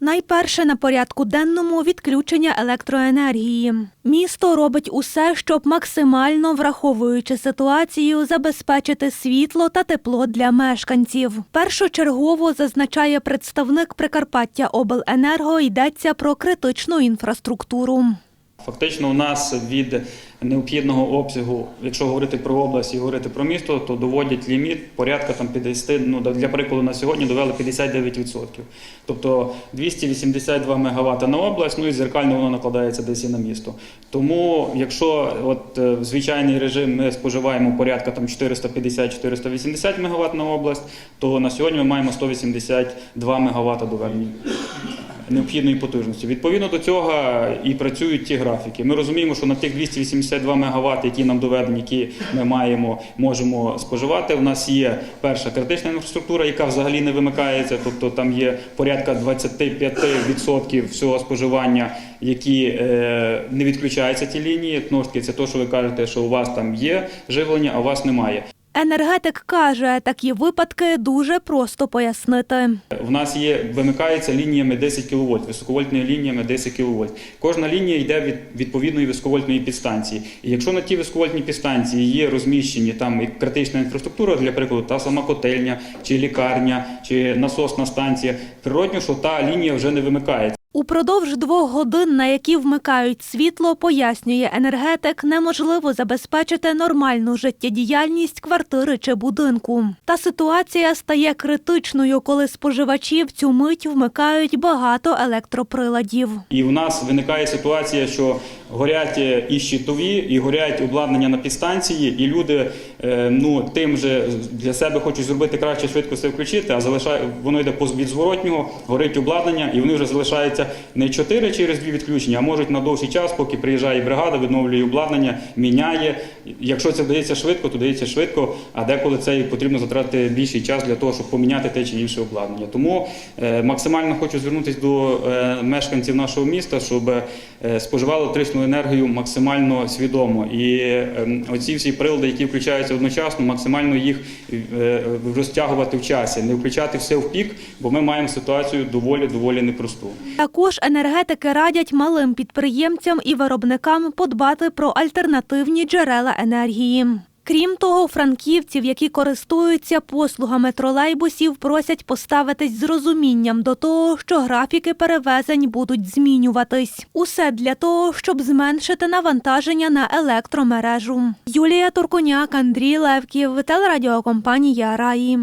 Найперше на порядку денному відключення електроенергії. Місто робить усе, щоб максимально враховуючи ситуацію, забезпечити світло та тепло для мешканців. Першочергово зазначає представник Прикарпаття Обленерго йдеться про критичну інфраструктуру. Фактично, у нас від необхідного обсягу, якщо говорити про область і говорити про місто, то доводять ліміт порядка там 50, ну для прикладу на сьогодні довели 59%. Тобто 282 МВт на область, ну і зеркально воно накладається десь і на місто. Тому, якщо от е, в звичайний режим ми споживаємо порядка там 450-480 МВт на область, то на сьогодні ми маємо 182 МВт доведені необхідної потужності. Відповідно до цього і працюють ті графіки. Ми розуміємо, що на тих 282 МВт, які нам доведені, які ми маємо, можемо споживати. У нас є перша критична інфраструктура, яка взагалі не вимикається, тобто там є порядка 25% всього споживання, які е, не відключаються ті лінії. Таки, це те, що ви кажете, що у вас там є живлення, а у вас немає. Енергетик каже, такі випадки дуже просто пояснити. У нас є вимикається лініями 10 кВт, високовольтними лініями 10 кВт. Кожна лінія йде від відповідної високовольтної підстанції. І якщо на тій високовольтній підстанції є розміщені там і критична інфраструктура, для прикладу, та сама котельня, чи лікарня, чи насосна станція, природньо, що та лінія вже не вимикається. Упродовж двох годин, на які вмикають світло, пояснює енергетик, неможливо забезпечити нормальну життєдіяльність квартири чи будинку. Та ситуація стає критичною, коли споживачі в цю мить вмикають багато електроприладів. І у нас виникає ситуація, що горять е, і щитові, і горять обладнання на підстанції, і люди е, ну тим же для себе хочуть зробити краще швидко все включити, а залишає воно йде від зворотнього, горить обладнання, і вони вже залишаються не 4 через 2 відключення, а можуть на довший час, поки приїжджає бригада, відновлює обладнання, міняє. Якщо це дається швидко, то дається швидко, а деколи це потрібно затратити більший час для того, щоб поміняти те чи інше обладнання. Тому е, максимально хочу звернутися до е, мешканців нашого міста, щоб е, споживали електричну енергію максимально свідомо. І е, оці всі прилади, які включаються одночасно, максимально їх розтягувати в часі, не включати все в пік, бо ми маємо ситуацію доволі доволі непросту. Також енергетики радять малим підприємцям і виробникам подбати про альтернативні джерела енергії. Крім того, франківців, які користуються послугами тролейбусів, просять поставитись з розумінням до того, що графіки перевезень будуть змінюватись. Усе для того, щоб зменшити навантаження на електромережу. Юлія Туркуняк, Андрій Левків, телерадіокомпанія Раї.